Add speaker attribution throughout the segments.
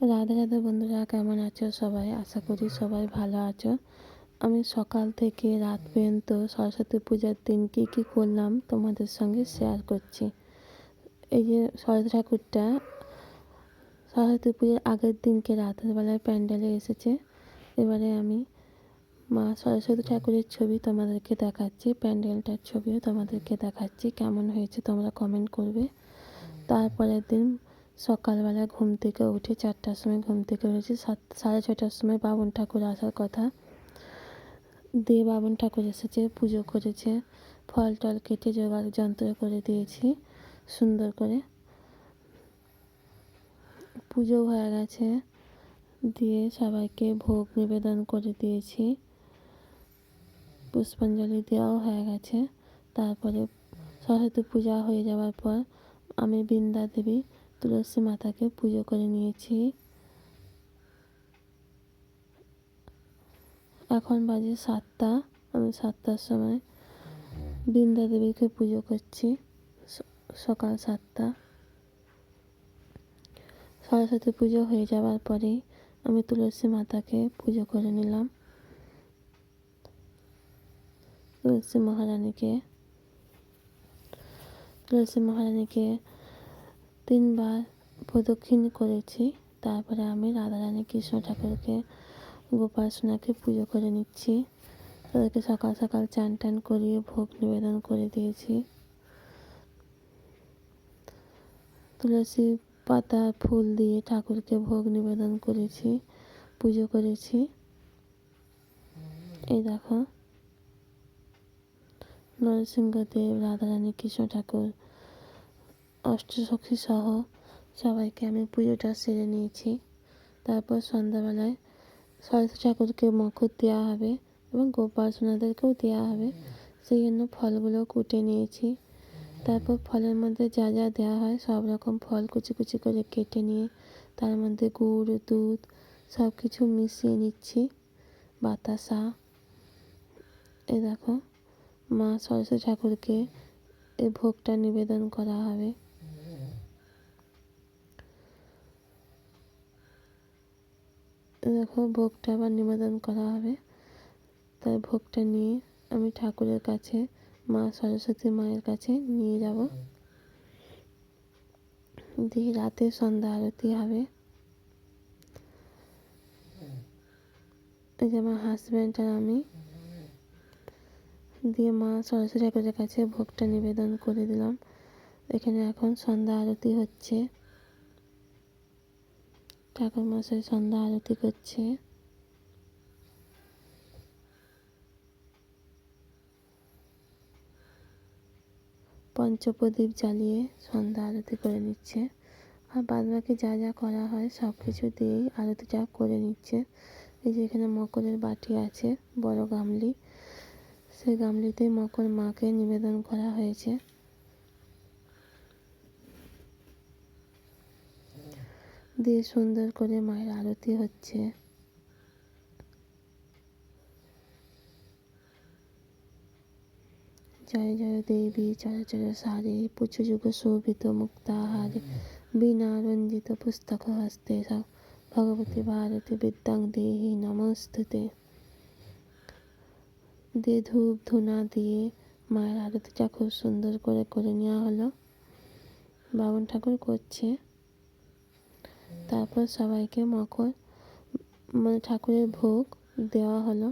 Speaker 1: রাধে রাধে বন্ধুরা, কেমন আছো সবাই? আশা করি সবাই ভালো আছো। আমি সকাল থেকে রাত পর্যন্ত সরস্বতী পূজার দিন কী কী করলাম তোমাদের সঙ্গে শেয়ার করছি। এই যে সরস্বতী ঠাকুরটা, সরস্বতী পুজোর আগের দিনকে রাতের বেলায় প্যান্ডেলে এসেছে। এবারে আমি মা সরস্বতী ঠাকুরের ছবি তোমাদেরকে দেখাচ্ছি, প্যান্ডেলটার ছবিও তোমাদেরকে দেখাচ্ছি, কেমন হয়েছে তোমরা কমেন্ট করবে। তারপরের দিন সকালবেলা ঘুম থেকে উঠে চারটার সময় ঘুম থেকে উঠেছি, সাত, সাড়ে ছটার সময় বাবন ঠাকুর আসার কথা। দিয়ে বাবন ঠাকুর এসেছে, পুজো করেছে, ফল টল কেটে জোগাড় যন্ত্র করে দিয়েছি, সুন্দর করে। পুজো হয়ে গেছে, দিয়ে সবাইকে ভোগ নিবেদন করে দিয়েছি। পুষ্পাঞ্জলি দেওয়াও হয়ে গেছে, তারপরে সরস্বতী পূজা হয়ে যাওয়ার পর আমি বৃন্দা দেবী তুলসী মাতাকে পুজো করে নিয়েছি। এখন বাজে সাতটা, আমি সাতটার সময় বৃন্দা দেবীকে পুজো করছি সকাল সাতটা। সরস্বতী পুজো হয়ে যাওয়ার পরেই আমি তুলসী মাতাকে পুজো করে নিলাম। তুলসী মহারানীকে তুলসী মহারানীকে তিনবার প্রদক্ষিণ করেছি। তারপরে আমি রাধারানী কৃষ্ণ ঠাকুরকে, গোপাল সোনাকে পুজো করে নিচ্ছি। তাদেরকে সকাল সকাল চান টান করিয়ে ভোগ নিবেদন করে দিয়েছি। তুলসী পাতা, ফুল দিয়ে ঠাকুরকে ভোগ নিবেদন করেছি, পুজো করেছি। এই দেখো, নরসিংহদেব, রাধারানী কৃষ্ণ ঠাকুর অষ্টসখী সহ সবাইকে আমি পুজোটা সেরে নিয়েছি। তারপর সন্ধ্যাবেলায় সরস্বতী ঠাকুরকে মকর দেওয়া হবে এবং গোপাল সোনাদেরকেও দেওয়া হবে। সেই জন্য ফলগুলো কুটে নিয়েছি। তারপর ফলের মধ্যে যা যা দেওয়া হয় সব রকম ফল কুচি কুচি করে কেটে নিয়ে তার মধ্যে গুড়, দুধ সব কিছু মিশিয়ে নিচ্ছি। বাতাসা। এ দেখো, মা সরস্বতী ঠাকুরকে এই ভোগটা নিবেদন করা হবে। দেখো ভোগটা আবার নিবেদন করা হবে। তাই ভোগটা নিয়ে আমি ঠাকুরের কাছে, মা সরস্বতী মায়ের কাছে নিয়ে যাব। দিয়ে রাতে সন্ধ্যা আরতি হবে। এই যে আমার হাজব্যান্ড আর আমি। দিয়ে মা সরস্বতী ঠাকুরের কাছে ভোগটা নিবেদন করে দিলাম। এখানে এখন সন্ধ্যা আরতি হচ্ছে। ঠাকুর মশাই সন্ধ্যা আরতি করছে। পঞ্চপ্রদীপ জ্বালিয়ে সন্ধ্যা আরতি করে নিচ্ছে। আর বাদ বাকি যা যা করা হয় সব কিছু দিয়েই আরতিটা করে নিচ্ছে। এই যে এখানে মকরের বাটি আছে, বড় গামলি। সেই গামলিতে মকর মাকে নিবেদন করা হয়েছে। দিয়ে সুন্দর করে মায়ের আরতি হচ্ছে। জয় জয় দেবী চরাচর সারে পুজোযুগ শোভিত মুক্তাহারে, বিনা রঞ্জিত পুস্তক হস্তে ভগবতী ভারতী বিদ্যাং দেহি নমস্তুতে। দিয়ে ধূপ ধুনা দিয়ে মায়ের আরতিটা খুব সুন্দর করে করে নেওয়া হলো। বাবন ঠাকুর করছে। তারপর সবাইকে মকর মানে ঠাকুরের ভোগ দেওয়া হলো।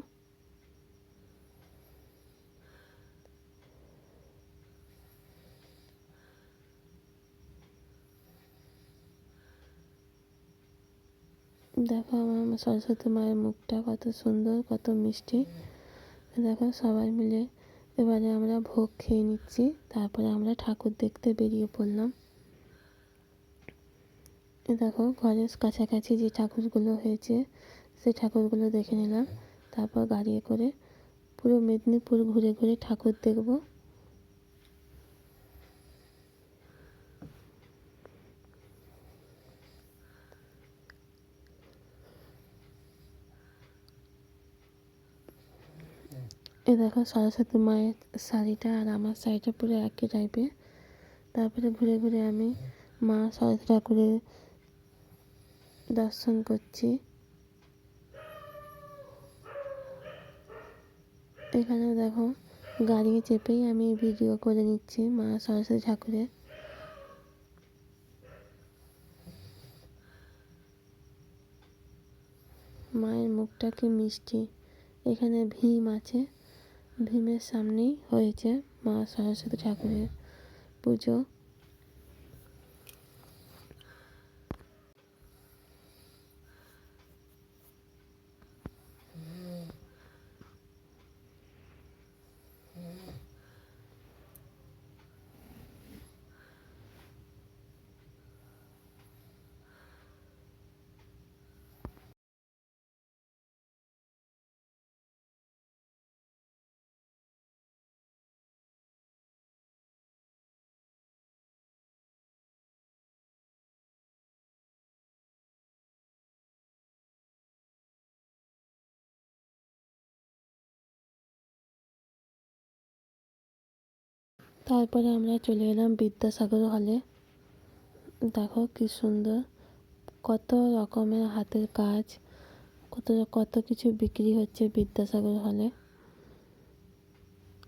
Speaker 1: দেখো আমার সরস্বতী মায়ের মুখটা কত সুন্দর, কত মিষ্টি। দেখো সবাই মিলে এবারে আমরা ভোগ খেয়ে নিচ্ছি, তারপরে আমরা ঠাকুর দেখতে বেরিয়ে পড়লাম। দেখো ঘরের কাছাকাছি যে ঠাকুরগুলো হয়েছে, সেই ঠাকুরগুলো দেখে নিলাম। তারপর গাড়ি করে পুরো মেদিনীপুর ঘুরে ঘুরে ঠাকুর দেখব। এ দেখো সরস্বতী মায়ের শাড়িটা আর আমার শাড়িটা পুরো একই টাইপের তারপরে ঘুরে ঘুরে আমি মা সরস্বতী ঠাকুরের দর্শন করছি। এখানে দেখো গাড়ি চেপেই আমি ভিডিও করে নিচ্ছি মা সরস্বতী ঠাকুরের। মায়ের মুখটা কি মিষ্টি। এখানে ভীম আছে। ভীমের সামনেই হয়েছে মা সরস্বতী ঠাকুরের পুজো। তারপরে আমরা চলে এলাম বিদ্যাসাগর হলে দেখো কি সুন্দর, কত রকমের হাতের কাজ, কত কত কিছু বিক্রি হচ্ছে বিদ্যাসাগর হলে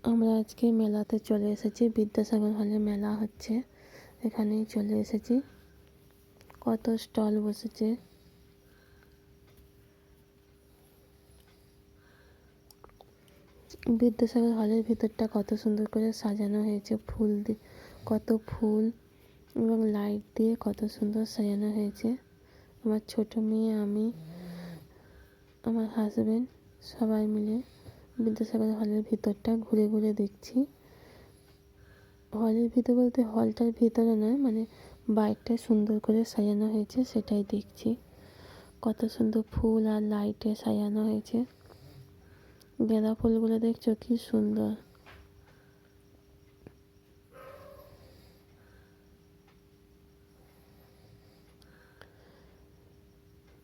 Speaker 1: আমরা আজকে মেলাতে চলে এসেছি, বিদ্যাসাগর হলে মেলা হচ্ছে। এখানেই চলে এসেছি। কত স্টল বসেছে। বিদ্যাসাগর হলের ভিতরটা কত সুন্দর করে সাজানো হয়েছে। ফুল দিয়ে কত ফুল এবং লাইট দিয়ে কত সুন্দর সাজানো হয়েছে। আমার ছোট মেয়ে, আমি, আমার হাজবেন্ড সবাই মিলে বিদ্যাসাগর হলের ভিতরটা ঘুরে ঘুরে দেখছি। হলের ভিতর বলতে হলটার ভিতরে নয় মানে বাইকটা সুন্দর করে সাজানো হয়েছে, সেটাই দেখছি। কত সুন্দর ফুল আর লাইটে সাজানো হয়েছে। গাঁদা ফুলগুলো দেখছ? কি সুন্দর।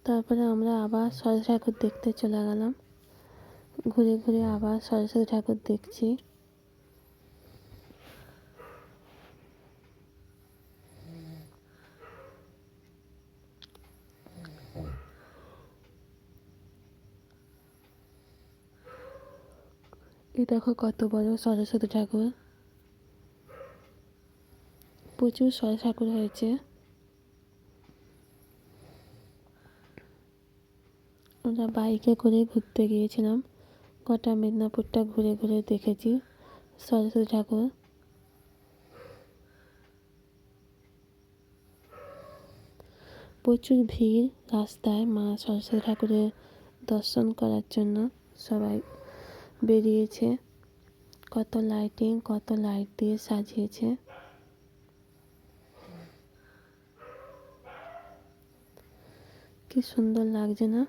Speaker 1: তারপরে আমরা আবার সরস্বতী ঠাকুর দেখতে চলে গেলাম। ঘুরে ঘুরে আবার সরস্বতী ঠাকুর দেখছি। এই দেখো কত বড় সরস্বতী ঠাকুর। প্রচুর সরস্বতী ঠাকুর হয়েছে। আমরা বাইকে করে ঘুরতে গিয়েছিলাম। গোটা মেদিনীপুরটা ঘুরে ঘুরে দেখেছি সরস্বতী ঠাকুর। প্রচুর ভিড় রাস্তায় মা সরস্বতী ঠাকুরের দর্শন করার জন্য সবাই বেরিয়েছে। কত লাইটিং কত লাইট দিয়ে সাজিয়েছে। কি সুন্দর লাগছে না?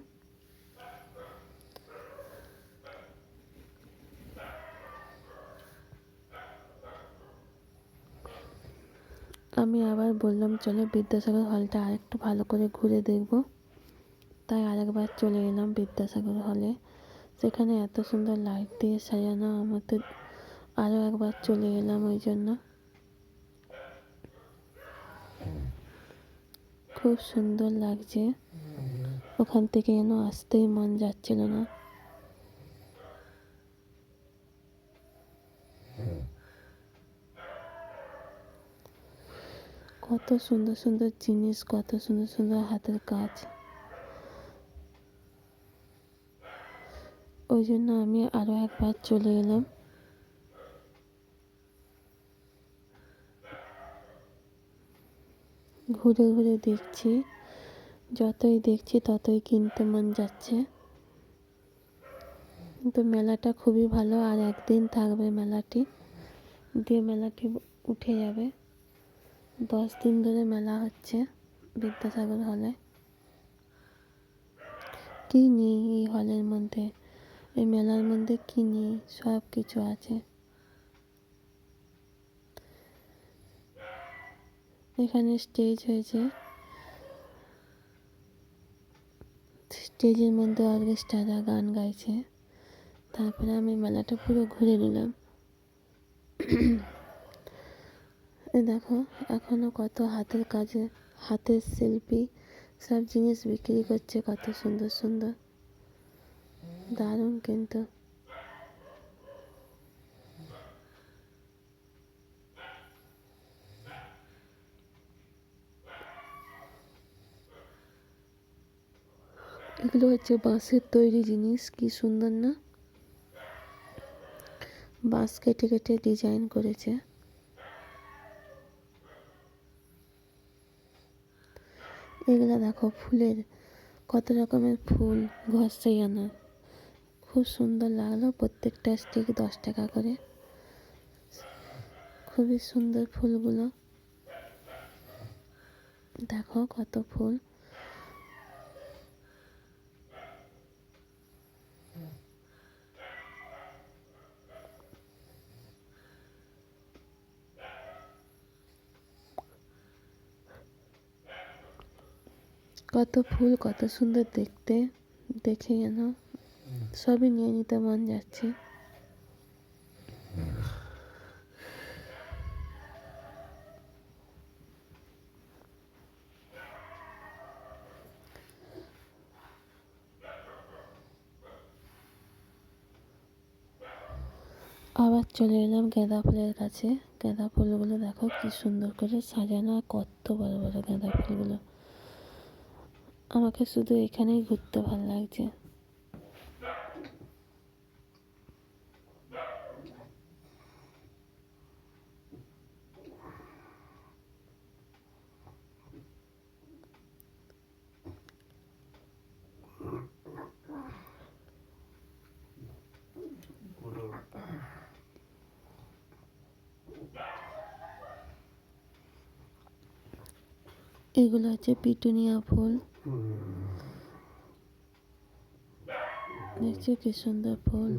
Speaker 1: আমি আবার বললাম, চলো বিদ্যাসাগর হলটা আরেকটু ভালো করে ঘুরে দেখব। তাই আরেকবার চলে এলাম বিদ্যাসাগর হলে সেখানে এত সুন্দর লাইট দিয়ে সাজানো আমাদের আরও একবার চলে এলাম ওই জন্য। খুব সুন্দর লাগছে। ওখান থেকে যেন আসতেই মন যাচ্ছিল না। কত সুন্দর সুন্দর জিনিস, কত সুন্দর সুন্দর হাতের কাজ। ওই জন্য আমি আরও একবার চলে এলাম। ঘুরে ঘুরে দেখছি, যতই দেখছি ততই কিনতে মন যাচ্ছে। কিন্তু মেলাটা খুবই ভালো, আর একদিন থাকবে মেলাটি। দিয়ে মেলাটি উঠে যাবে। দশ দিন ধরে মেলা হচ্ছে বিদ্যাসাগর হলে। কী নেই এই হলের মধ্যে? এই মেলার মধ্যে কী নেই সব কিছু আছে। এখানে স্টেজ হয়েছে। স্টেজের মধ্যে অর্কেস্ট্রারা গান গাইছে। তারপরে আমি মেলাটা পুরো ঘুরে নিলাম। দেখো এখনও কত হাতের কাজে, হাতের শিল্পী, সব জিনিস বিক্রি করছে, কত সুন্দর সুন্দর। দারুণ কিন্তু। এগুলো হচ্ছে বাঁশের তৈরি জিনিস, কি সুন্দর না? বাঁশ কেটে কেটে ডিজাইন করেছে। এগুলো দেখো ফুলের, কত রকমের ফুল, ঘর সাজানোর। খুব সুন্দর লাগল। প্রত্যেকটা স্টিক দশ টাকা করে। খুবই সুন্দর ফুলগুলো। দেখো কত ফুল। কত ফুল, কত সুন্দর দেখতে। দেখে যেন সবই নিয়ে নিতে মন যাচ্ছে। আবার চলে এলাম গাঁদা ফুলের কাছে গাঁদা ফুলগুলো দেখো কি সুন্দর করে সাজানো কত বড় বড় গাঁদা ফুলগুলো। আমাকে শুধু এখানেই ঘুরতে ভালো লাগছে। এগুলো হচ্ছে পিটুনিয়া ফুল। দেখছ কি সুন্দর ফুল।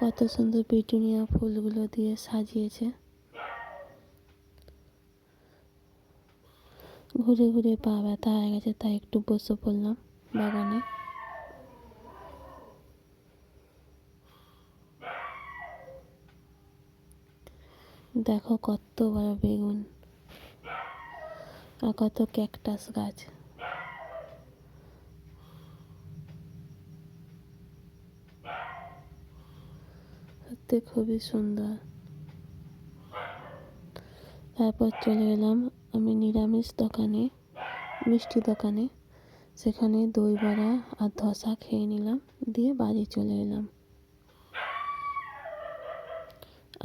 Speaker 1: কত সুন্দর পিটুনিয়া ফুলগুলো দিয়ে সাজিয়েছে। ঘুরে ঘুরে পা ব্যথা হয়ে গেছে, তাই একটু বসে পড়লাম বাগানে। দেখো কত বড় বেগুন আর কত ক্যাকটাস গাছ। সত্যি খুবই সুন্দর। তারপর চলে এলাম আমি নিরামিষ দোকানে, মিষ্টি দোকানে, সেখানে দই বড়া আর ধসা খেয়ে নিলাম, দিয়ে বাড়ি চলে এলাম।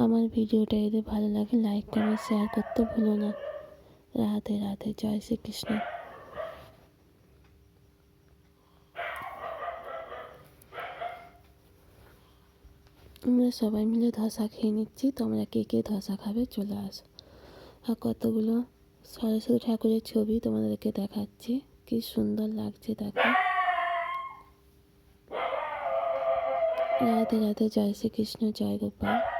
Speaker 1: আমার ভিডিওটা যদি ভালো লাগে লাইক কমেন্ট শেয়ার করতে ভুলো না। রাধে রাধে, জয় শ্রীকৃষ্ণ। আমরা সবাই মিলে ধসা খেয়ে নিচ্ছি, তোমরা কে কে ধসা খাবে চলে আসো। আর কতগুলো সরস্বতী ঠাকুরের ছবি তোমাদেরকে দেখাচ্ছি। কি সুন্দর লাগছে দেখো। রাধে রাধে, জয় শ্রীকৃষ্ণ, জয় গোপাল।